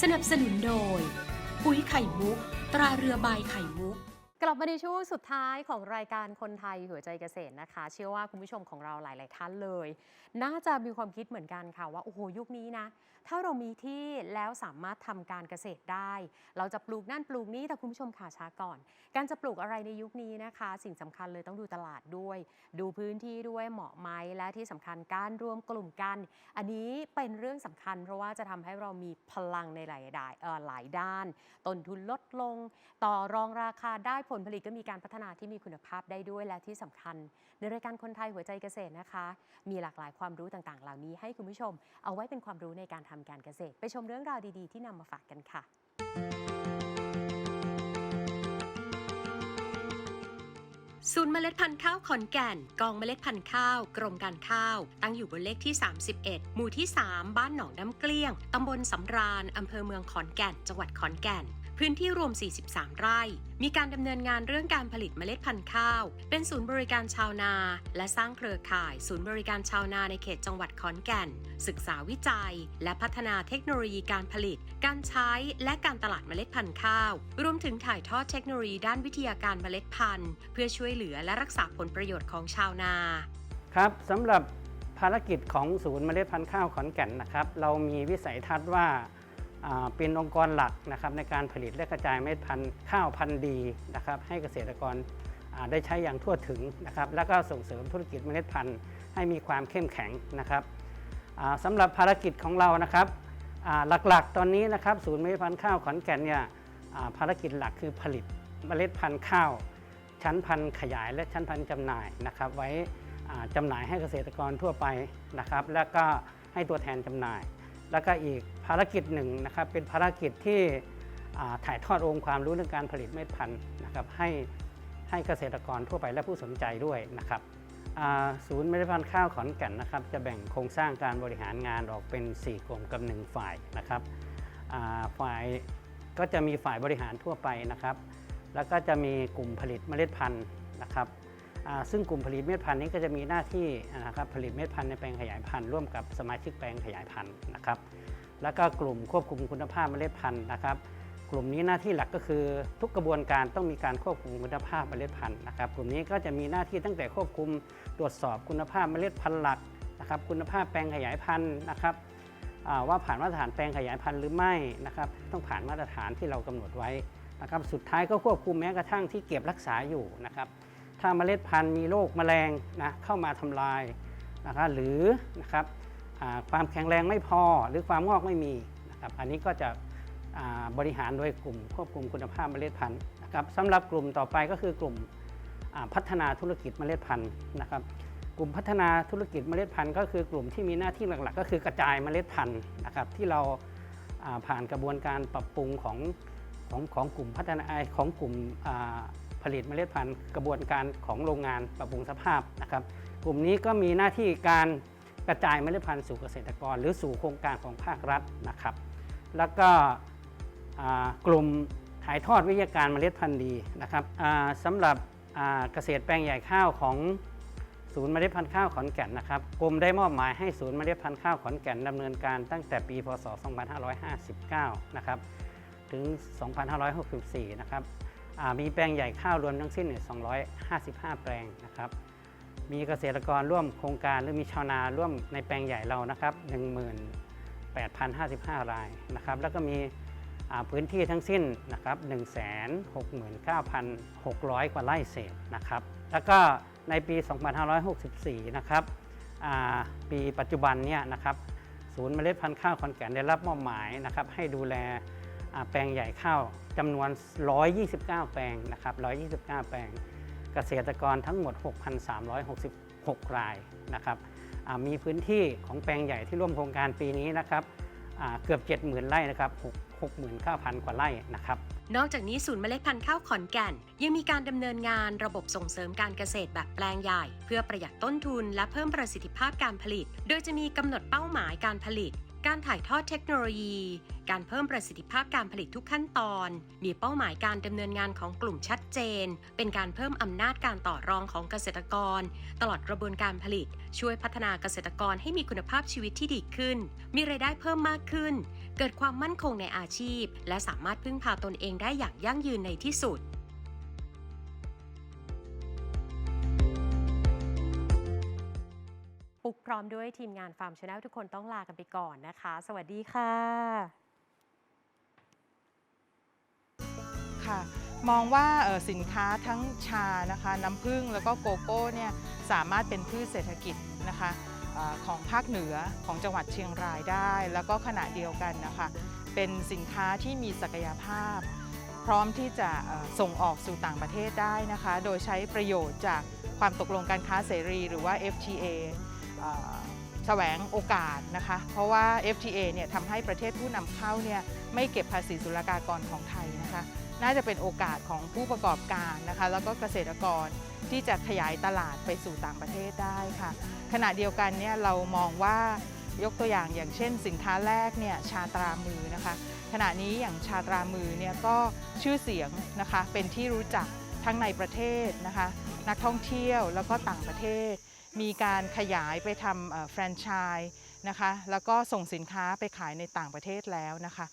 สนับสนุนโดย ปุ๋ยไข่มุก ตราเรือใบไข่มุก ลับมาในช่วงสุดท้ายของรายการคนไทยหัวใจเกษตรนะคะ เชื่อว่าคุณผู้ชมของเราหลาย ๆ ท่านเลย น่าจะมีความคิดเหมือนกันค่ะว่าโอ้โหยุคนี้นะ ถ้าเรามีที่แล้วสามารถทำการเกษตรได้ เราจะปลูกนั่นปลูกนี้แต่คุณผู้ชมขาช้าก่อน การจะปลูกอะไรในยุคนี้นะคะ สิ่งสำคัญเลยต้องดูตลาดด้วย ดูพื้นที่ด้วยเหมาะไหมและที่สำคัญการรวมกลุ่มกัน อันนี้เป็นเรื่องสำคัญ เพราะว่าจะทำให้เรามีพลังในหลายด้านหลายด้านต้นทุนลดลง ต่อรองราคาได้ผลผลิตก็มีการพัฒนาที่มีคุณภาพได้ด้วยและที่สำคัญ ในรายการคนไทยหัวใจเกษตรนะคะ มีหลากหลายความรู้ต่างๆ เหล่านี้ให้คุณผู้ชม เอาไว้เป็นความรู้ในการทำการเกษตร ไปชมเรื่องราวดีๆ ที่นำมาฝากกันค่ะศูนย์เมล็ดพันธุ์ข้าวขอนแก่น กองเมล็ดพันธุ์ข้าว กรมการข้าว ตั้งอยู่บนเลขที่ 31 หมู่ที่ 3 บ้านหนองน้ำเกลี้ยง ตำบลสำราญ อำเภอเมืองขอนแก่น จังหวัดขอนแก่น พื้นที่รวม 43 ไร่ มีการดำเนินงานเรื่องการผลิตเมล็ดพันธุ์ข้าว เป็นศูนย์บริการชาวนา และสร้างเครือข่าย ศูนย์บริการชาวนาในเขตจังหวัดขอนแก่น ศึกษาวิจัย และพัฒนาเทคโนโลยีการผลิต การใช้และการตลาดเมล็ดพันธุ์ข้าว รวมถึงถ่ายทอดเทคโนโลยีด้านวิทยาการเมล็ดพันธุ์ เพื่อช่วยเหลือและรักษาผลประโยชน์ของชาวนา ครับสำหรับภารกิจของศูนย์เมล็ดพันธุ์ข้าวขอนแก่นนะครับ เรามีวิสัยทัศน์ว่าอ่า เป็นองค์กรหลักนะครับในการผลิตและกระจายเมล็ดพันธุ์ข้าวพันธุ์ดีนะครับให้เกษตรกรได้ใช้อย่างทั่วถึงนะครับแล้วก็ส่งเสริมธุรกิจเมล็ดพันธุ์ให้มีความเข้มแข็งนะครับสำหรับภารกิจของเรานะครับหลักๆ ตอนนี้นะครับศูนย์เมล็ดพันธุ์ข้าวขอนแก่นเนี่ยภารกิจหลักคือผลิตเมล็ดพันธุ์ข้าว ชั้นพันธุ์ขยายและชั้นพันธุ์จำหน่ายนะครับ ไว้จำหน่ายให้เกษตรกรทั่วไปนะครับ แล้วก็ให้ตัวแทนจำหน่าย แล้วก็อีกภารกิจหนึ่งนะครับเป็นภารกิจที่ถ่ายทอดองค์ความรู้เรื่องการผลิตเม็ดพันธุ์นะครับให้ให้เกษตรกรทั่วไปและผู้สนใจด้วยนะครับศูนย์เมล็ดพันธุ์ข้าวขอนแก่นนะครับจะแบ่งโครงสร้างการบริหารงานออกเป็น 4 กลุ่มกับ 1 ฝ่ายนะครับฝ่ายก็จะมีฝ่ายบริหารทั่วไปนะครับ แล้วก็จะมีกลุ่มผลิตเมล็ดพันธุ์นะครับ ซึ่งกลุ่มผลิตเม็ดพันธุ์นี้ก็จะมีหน้าที่นะครับผลิตเม็ดพันธุ์ในแปลงขยายพันธุ์ร่วมกับสมาชิกแปลงขยายพันธุ์นะครับ แล้วก็กลุ่มควบคุมคุณภาพเมล็ดพันธุ์นะครับ กลุ่มนี้หน้าที่หลักก็คือทุกกระบวนการต้องมีการควบคุมคุณภาพเมล็ดพันธุ์นะครับกลุ่มนี้ก็จะมีหน้าที่ตั้งแต่ควบคุมตรวจสอบคุณภาพเมล็ดพันธุ์หลักนะครับ คุณภาพแปลงขยายพันธุ์นะครับว่าผ่านมาตรฐานแปลงขยายพันธุ์หรือไม่นะครับ ต้องผ่านมาตรฐานที่เรากำหนดไว้นะครับ สุดท้ายก็ควบคุมแม้กระทั่งที่เก็บรักษาอยู่นะครับ ถ้าเมล็ดพันธุ์มีโรคแมลงนะเข้ามาทำลายนะครับหรือนะครับความแข็งแรงไม่พอหรือความงอกไม่มีนะครับอันนี้ก็จะบริหารโดยกลุ่มควบคุมคุณภาพเมล็ดพันธุ์นะครับสำหรับกลุ่มต่อไปก็คือกลุ่มพัฒนาธุรกิจเมล็ดพันธุ์นะครับ กลุ่มพัฒนาธุรกิจเมล็ดพันธุ์ก็คือกลุ่มที่มีหน้าที่หลักๆ ก็คือกระจายเมล็ดพันธุ์นะครับที่เราผ่านกระบวนการปรับปรุงของของของกลุ่มพัฒนาของกลุ่ม ลิตเมล็ดพันธุ์กระบวนการของโรงงานปรับปรุงสภาพนะครับ กลุ่มนี้ก็มีหน้าที่การกระจายเมล็ดพันธุ์สู่เกษตรกร หรือสู่โครงการของภาครัฐนะครับ แล้วก็กลุ่มถ่ายทอดวิทยาการเมล็ดพันธุ์ดีนะครับสำหรับเกษตรแปลงใหญ่ข้าวของศูนย์เมล็ดพันธุ์ข้าวขอนแก่นนะครับกรมได้มอบหมายให้ศูนย์เมล็ดพันธุ์ข้าวขอนแก่นดำเนินการตั้งแต่ปี พศ 2559 นะครับ ถึง 2564 นะครับ มีแปลงใหญ่ข้าวรวมทั้งสิ้นเนี่ย255 แปลงนะครับ มีเกษตรกรร่วมโครงการหรือมีชาวนาร่วมในแปลงใหญ่เรานะครับ 18,055 รายนะครับ แล้วก็มีพื้นที่ทั้งสิ้นนะครับ169,600 กว่าไร่เศษนะครับ แล้วก็ในปี 2564 นะครับอ่าปีปัจจุบันเนี่ยนะครับ ศูนย์เมล็ดพันธุ์ข้าวขอนแก่นได้รับมอบหมายนะครับให้ดูแล แปลงใหญ่ข้าวจำนวน 129 แปลงนะครับ 129 แปลง เกษตรกรทั้งหมด 6,366 รายนะครับมีพื้นที่ของแปลงใหญ่ที่ร่วมโครงการปีนี้นะครับเกือบ 70,000 ไร่นะครับ6 69,000 กว่าไร่นะครับนอกจากนี้ศูนย์เมล็ดพันธุ์ข้าวขอนแก่น ยังมีการดำเนินงานระบบส่งเสริมการเกษตรแบบแปลงใหญ่ เพื่อประหยัดต้นทุนและเพิ่มประสิทธิภาพการผลิต โดยจะมีกำหนดเป้าหมายการผลิต การถ่ายทอดเทคโนโลยี การเพิ่มประสิทธิภาพการผลิตทุกขั้นตอน มีเป้าหมายการดำเนินงานของกลุ่มชัดเจน เป็นการเพิ่มอำนาจการต่อรองของเกษตรกร ตลอดกระบวนการผลิต ช่วยพัฒนาเกษตรกรให้มีคุณภาพชีวิตที่ดีขึ้น มีรายได้เพิ่มมากขึ้น เกิดความมั่นคงในอาชีพ และสามารถพึ่งพาตนเองได้อย่างยั่งยืนในที่สุด พร้อมด้วยทีมงานฟาร์มชาแนลทุกคนต้องลากันไปก่อนนะคะ สวัสดีค่ะ ค่ะ มองว่าสินค้าทั้งชานะคะน้ำผึ้งแล้วก็โกโก้เนี่ยสามารถเป็นพืชเศรษฐกิจนะคะของภาคเหนือของจังหวัดเชียงรายได้ แล้วก็ขณะเดียวกันนะคะ เป็นสินค้าที่มีศักยภาพ พร้อมที่จะส่งออกสู่ต่างประเทศได้นะคะ โดยใช้ประโยชน์จากความตกลงการค้าเสรีหรือว่า FTA แสวงโอกาสนะคะ เพราะว่า FTA เนี่ยทำให้ประเทศผู้นำเข้าเนี่ยไม่เก็บภาษีศุลกากรของไทยนะคะ น่าจะเป็นโอกาสของผู้ประกอบการนะคะ แล้วก็เกษตรกรที่จะขยายตลาดไปสู่ต่างประเทศได้ค่ะ ขณะเดียวกันเนี่ยเรามองว่ายกตัวอย่างอย่างเช่น สินค้าแรกเนี่ยชาตรามือนะคะ ขณะนี้อย่างชาตรามือเนี่ยก็ชื่อเสียงนะคะเป็นที่รู้จักทั้งในประเทศนะคะ นักท่องเที่ยวแล้วก็ต่างประเทศ มีการขยายไปทำแฟรนไชส์นะคะ แล้วก็ส่งสินค้าไปขายในต่างประเทศแล้วนะคะ